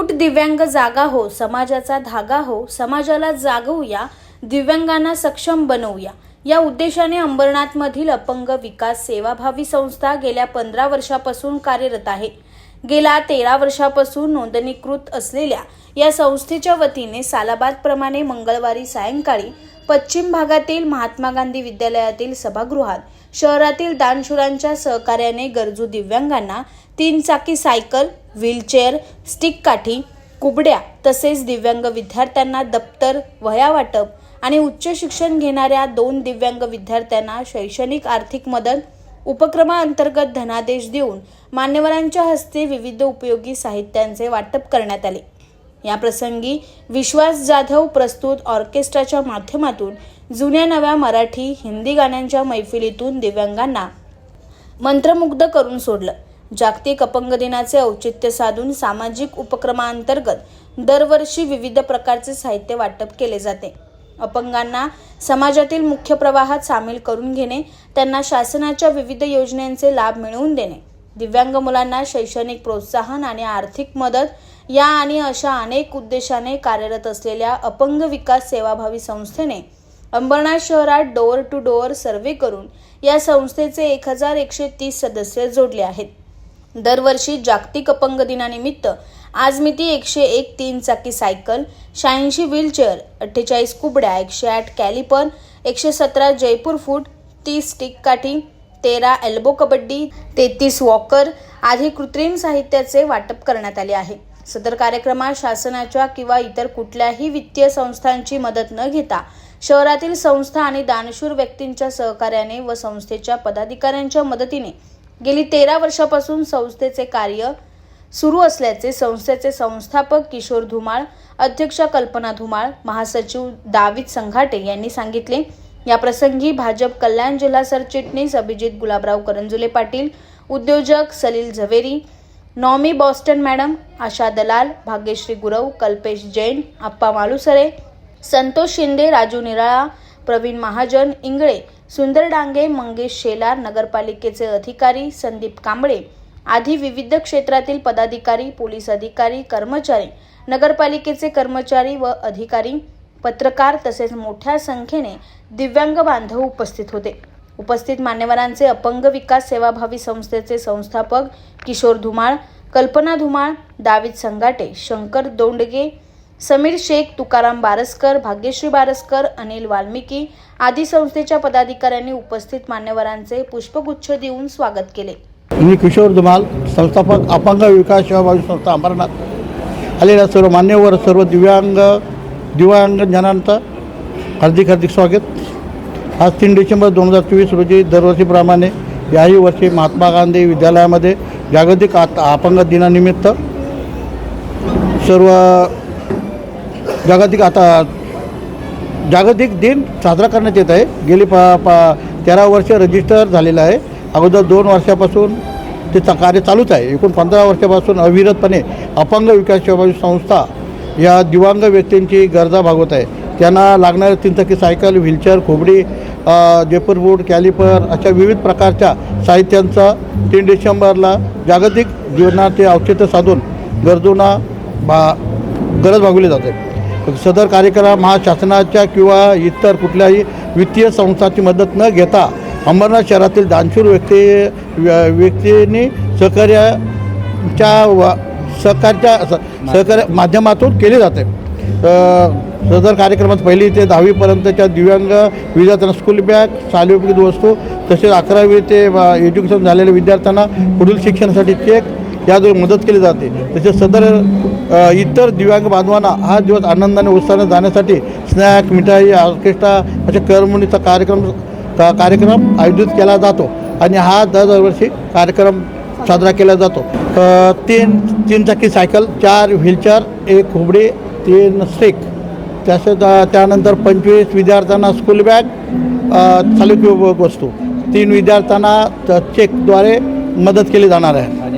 उठ दिव्यांग जागा हो समाजाचा धागा हो समाजाला जागवूया दिव्यांगांना सक्षम बनवूया. या उद्देशाने अंबरनाथमधील अपंग विकास सेवाभावी संस्था गेल्या पंधरा वर्षापासून कार्यरत आहे. गेल्या तेरा वर्षापासून नोंदणीकृत असलेल्या या संस्थेच्या वतीने सालाबादप्रमाणे मंगळवारी सायंकाळी पश्चिम भागातील महात्मा गांधी विद्यालयातील सभागृहात शहरातील दानशूरांच्या सहकार्याने गरजू दिव्यांगांना तीन चाकी सायकल व्हीलचेअर स्टिक काठी कुबड्या तसेच दिव्यांग विद्यार्थ्यांना दप्तर वह्या वाटप आणि उच्च शिक्षण घेणाऱ्या दोन दिव्यांग विद्यार्थ्यांना शैक्षणिक आर्थिक मदत उपक्रमाअंतर्गत धनादेश देऊन मान्यवरांच्या हस्ते विविध उपयोगी साहित्यांचे वाटप करण्यात आले. या प्रसंगी विश्वास जाधव प्रस्तुत ऑर्केस्ट्राच्या माध्यमातून जुन्या नव्या मराठी हिंदी गाण्यांच्या मैफिलीतून दिव्यांगांना मंत्रमुग्ध करून सोडलं. जागतिक अपंग दिनाचे औचित्य साधून सामाजिक उपक्रमांतर्गत दरवर्षी विविध प्रकारचे साहित्य वाटप केले जाते. अपंगांना समाजातील मुख्य प्रवाहात सामील करून घेणे त्यांना शासनाच्या विविध योजनांचे लाभ मिळवून देणे दिव्यांग मुलांना शैक्षणिक प्रोत्साहन आणि आर्थिक मदत या आणि अशा अनेक उद्देशाने कार्यरत असलेल्या अपंग विकास सेवाभावी संस्थेने अंबरनाथ शहरात डोअर टू डोअर सर्व्हे करून या संस्थेचे एक हजार एकशे तीस सदस्य जोडले आहेत. दरवर्षी जागतिक अपंग दिनानिमित्त आज मिती एकशे एक तीन चाकी सायकल शहाऐंशी व्हीलचेअर अठ्ठेचाळीस कुबड्या एकशे आठ कॅलिपर एकशे सतरा जयपूर फूट तीस स्टिक काठी तेरा एल्बो कबड्डी तेहतीस वॉकर आदी कृत्रिम साहित्याचे वाटप करण्यात आले आहे. सदर कार्यक्रमात शासनाच्या किंवा इतर कुठल्याही वित्तीय संस्थांची मदत न घेता शहरातील संस्था आणि दानशूर व्यक्तींच्या सहकार्याने व संस्थेच्या पदाधिकाऱ्यांच्या मदतीने गेली तेरा वर्षापासून संस्थेचे कार्य सुरू असल्याचे संस्थेचे संस्थापक किशोर धुमाळ अध्यक्षा कल्पना धुमाळ महासचिव दावीद संघाटे यांनी सांगितले. या प्रसंगी भाजप कल्याण जिल्हा सरचिटणीस अभिजित गुलाबराव करंजुले पाटील उद्योजक Salil Zaveri Nomi Boston madam Asha Dalal Bhagyashree Gurav Kalpesh Jain आप्पा मालुसरे संतोष शिंदे राजू निराळा प्रवीण महाजन इंगळे सुंदर डांगे मंगेश शेलार नगरपालिकेचे अधिकारी संदीप कांबळे आधी विविध क्षेत्रातील पदाधिकारी पोलीस अधिकारी कर्मचारी नगरपालिकेचे कर्मचारी व अधिकारी पत्रकार तसेच मोठ्या संख्येने दिव्यांग बांधव उपस्थित होते. उपस्थित मान्यवरांचे अपंग विकास सेवाभावी संस्थेचे संस्थापक किशोर धुमाळ कल्पना धुमाळ दावीद संगाटे शंकर दोंडगे समीर शेख तुकाराम बारसकर भाग्यश्री बारसकर अनिल वाल्मिकी आदी संस्थेच्या पदाधिकाऱ्यांनी उपस्थित मान्यवरांचे पुष्पगुच्छ देऊन स्वागत केले. मी किशोर धुमाल संस्थापक अपंग विकास सेवाभावी संस्था अंबरनाथ. आलेल्या सर्व मान्यवर सर्व दिव्यांग दिव्यांगजनांचं हार्दिक हार्दिक स्वागत. आज तीन डिसेंबर दोन हजार चोवीस रोजी दरवर्षीप्रमाणे याही वर्षी महात्मा गांधी विद्यालयामध्ये जागतिक आता अपंग दिनानिमित्त सर्व जागतिक आता जागतिक दिन साजरा करण्यात येत आहे. गेली पा पा तेरा वर्ष रजिस्टर झालेलं आहे. अगोदर दोन वर्षापासून ते चा- कार्य चालूच आहे. एकूण पंधरा वर्षापासून अविरतपणे अपंग विकास सेवा संस्था या दिव्यांग व्यक्तींची गरजा भागवत आहे. त्यांना लागणारे तीनचाकी सायकल व्हीलचेअर खोबडी जयपूर बूट कॅलिपर अशा विविध प्रकारच्या साहित्यांचा तीन डिसेंबरला जागतिक जीवनाचे औचित्य साधून गरजूंना भा गरज भागवली जाते. सदर कार्यक्रम हा शासनाच्या किंवा इतर कुठल्याही वित्तीय संस्थांची मदत न घेता अंबरनाथ शहरातील दानशूर व्यक्ती व्य- व्यक्तींनी सहकार्याच्या व सहकारच्या स- सहकार्य माध्यमातून केले जाते. सदर कार्यक्रमात पहिली ते दहावीपर्यंतच्या दिव्यांग विद्यार्थ्यांना स्कूल बॅग शालेय वस्तू तसेच अकरावी ते एज्युकेशन झालेल्या विद्यार्थ्यांना पुढील शिक्षणासाठी चेक याद्वारे मदत केली जाते. तसेच सदर इतर दिव्यांग बांधवांना हा दिवस आनंदाने उत्साहाने जाण्यासाठी स्नॅक मिठाई ऑर्केस्ट्रा अशा करमणीचा कार्यक्रम का कार्यक्रम आयोजित केला जातो आणि हा दर दरवर्षी कार्यक्रम साजरा केला जातो. तीन तीन चाकी सायकल चार व्हीलचेअर एक खोबडी तीन स्टेक. तसेच त्यानंतर पंचवीस विद्यार्थ्यांना स्कूल बॅग चालू वस्तू. तीन विद्यार्थ्यांना चेकद्वारे मदत केली जाणार आहे.